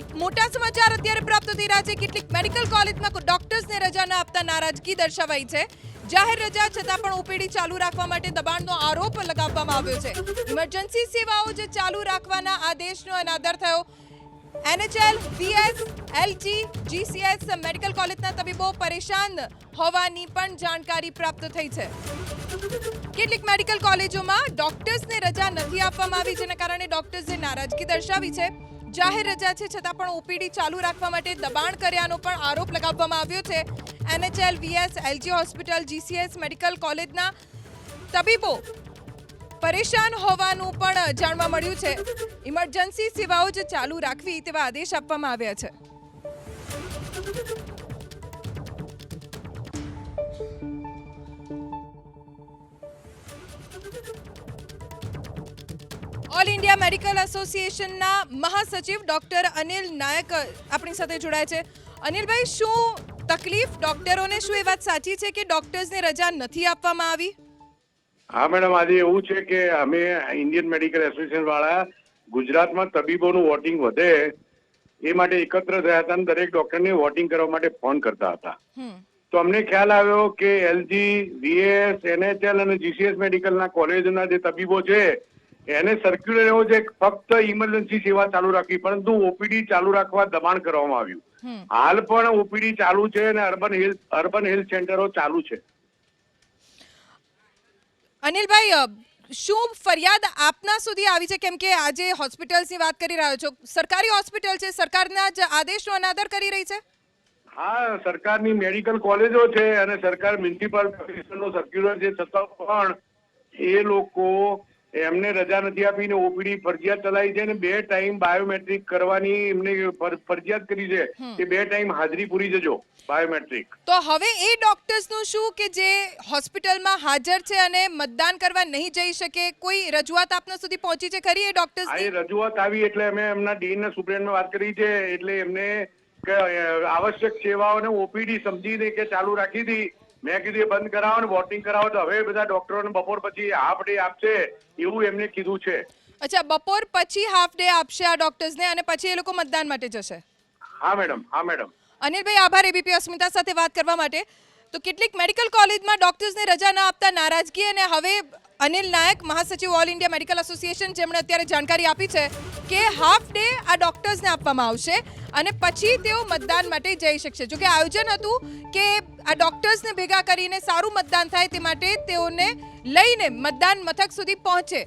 એક મોટા સમાચાર અત્યારે પ્રાપ્ત થઈ રહ્યા છે. કેટલીક મેડિકલ કોલેજમાં ડોક્ટર્સને રજા ન આપતા નારાજગી દર્શાવાઈ છે. જાહેર રજા છતાં પણ ઓપીડી ચાલુ રાખવા માટે દબાણનો આરોપ લગાવવામાં આવ્યો છે. ઇમરજન્સી સેવાઓ જે ચાલુ રાખવાના આદેશનો અનાદર થયો. NHL VS LG, GCS medical કોલેજના તબીબો પરેશાન હોવાની પણ જાણકારી પ્રાપ્ત થઈ છે. કેટલીક મેડિકલ કોલેજોમાં ડોક્ટર્સને રજા નથી આપવામાં આવી, જેના કારણે ડોક્ટર્સે નારાજગી દર્શાવી છે. જાહેર રજા છે, છતાં પણ ઓપીડી ચાલુ રાખવા માટે દબાણ કર્યાનો પણ આરોપ લગાવવામાં આવ્યો છે. NHL, VS, LG hospital, GCS, medical કોલેજના તબીબો પરેશાન હોવાનું પણ જાણવા મળ્યું છે. ઇમરજન્સી સેવાઓ જે ચાલુ રાખવી તેવા આદેશ આપવામાં આવ્યા છે. ઓલ ઇન્ડિયા મેડિકલ એસોસિએશનના મહાસચિવ ડોક્ટર અનિલ નાયક આપણી સાથે જોડાય છે. અનિલભાઈ શું તકલીફ ડોક્ટરોને? શું એ વાત સાચી છે કે ડોક્ટર્સને રજા નથી આપવામાં આવી? હા મેડમ આજે એવું છે કે અમે ઇન્ડિયન મેડિકલ એસોસિએશન વાળા ગુજરાતમાં તબીબોનું વોટિંગ વધે એ માટે એકત્ર થયા હતા અને દરેક ડોક્ટરને વોટિંગ કરવા માટે ફોન કરતા હતા. તો અમને ખ્યાલ આવ્યો કે L G V S N H L અને જીસીએસ મેડિકલના કોલેજના જે તબીબો છે એને સર્ક્યુલર એવો છે ફક્ત ઇમરજન્સી સેવા ચાલુ રાખવી પરંતુ ઓપીડી ચાલુ રાખવા દબાણ કરવામાં આવ્યું. હાલ પણ ઓપીડી ચાલુ છે અને અર્બન હેલ્થ અર્બન હેલ્થ સેન્ટરો ચાલુ છે. અનિલભાઈ શું ફરિયાદ આપના સુધી આવી છે? કેમ કે આજે હોસ્પિટલ્સની વાત કરી રહ્યો છો. સરકારી હોસ્પિટલ છે સરકારના જ આદેશનો અનાદર કરી રહી છે? હા સરકારની મેડિકલ કોલેજો છે અને સરકાર મ્યુનિસિપલ નો સર્ક્યુલર છે. છતાં પણ એ લોકો એમને રજા નથી આપીને ઓપીડી ફરજિયાત ચલાવી છે અને બે ટાઈમ બાયોમેટ્રિક કરવાની એમને ફરજિયાત કરી છે કે બે ટાઈમ હાજરી પૂરી જજો બાયોમેટ્રિક. તો હવે એ ડોક્ટર્સનું શું કે જે હોસ્પિટલમાં હાજર છે અને મતદાન કરવા નહીં જઈ શકે કોઈ રજૂઆત આપના સુધી પહોંચી છે ખરી એ ડોક્ટર્સ એ રજૂઆત આવી એટલે અમે એમના ડીન ના સુપ્રિન્ટેન્ડન્ટ વાત કરી છે એટલે એમને આવશ્યક સેવાઓને ઓપીડી સમજીને કે ચાલુ રાખી હતી. મેં કીધું એ બંધ કરાવો ને વોટિંગ કરાવો. તો હવે બધા ડોક્ટરોને બપોર પછી હાફ ડે આપશે એવું એમને કીધું છે. અચ્છા બપોર પછી હાફ ડે આપશે આ ડોક્ટર્સને અને પછી એ લોકો મતદાન માટે જશે? હા મેડમ હા મેડમ. અનિલભાઈ આભાર એબીપી અસ્મિતા સાથે વાત કરવા માટે. તો કેટલીક મેડિકલ કોલેજમાં ડોક્ટર્સને રજા ન આપતા નારાજગી અને હવે અનિલ નાયક મહાસચિવ ઓલ ઇન્ડિયા મેડિકલ એસોસિએશન જેમણે અત્યારે જાણકારી આપી છે કે હાફ ડે આ ડોક્ટર્સને આપવામાં આવશે અને પછી તેઓ મતદાન માટે જઈ શકશે. જોકે આયોજન હતું કે આ ડોક્ટર્સને ભેગા કરીને સારું મતદાન થાય તે માટે તેઓને લઈને મતદાન મથક સુધી પહોંચે.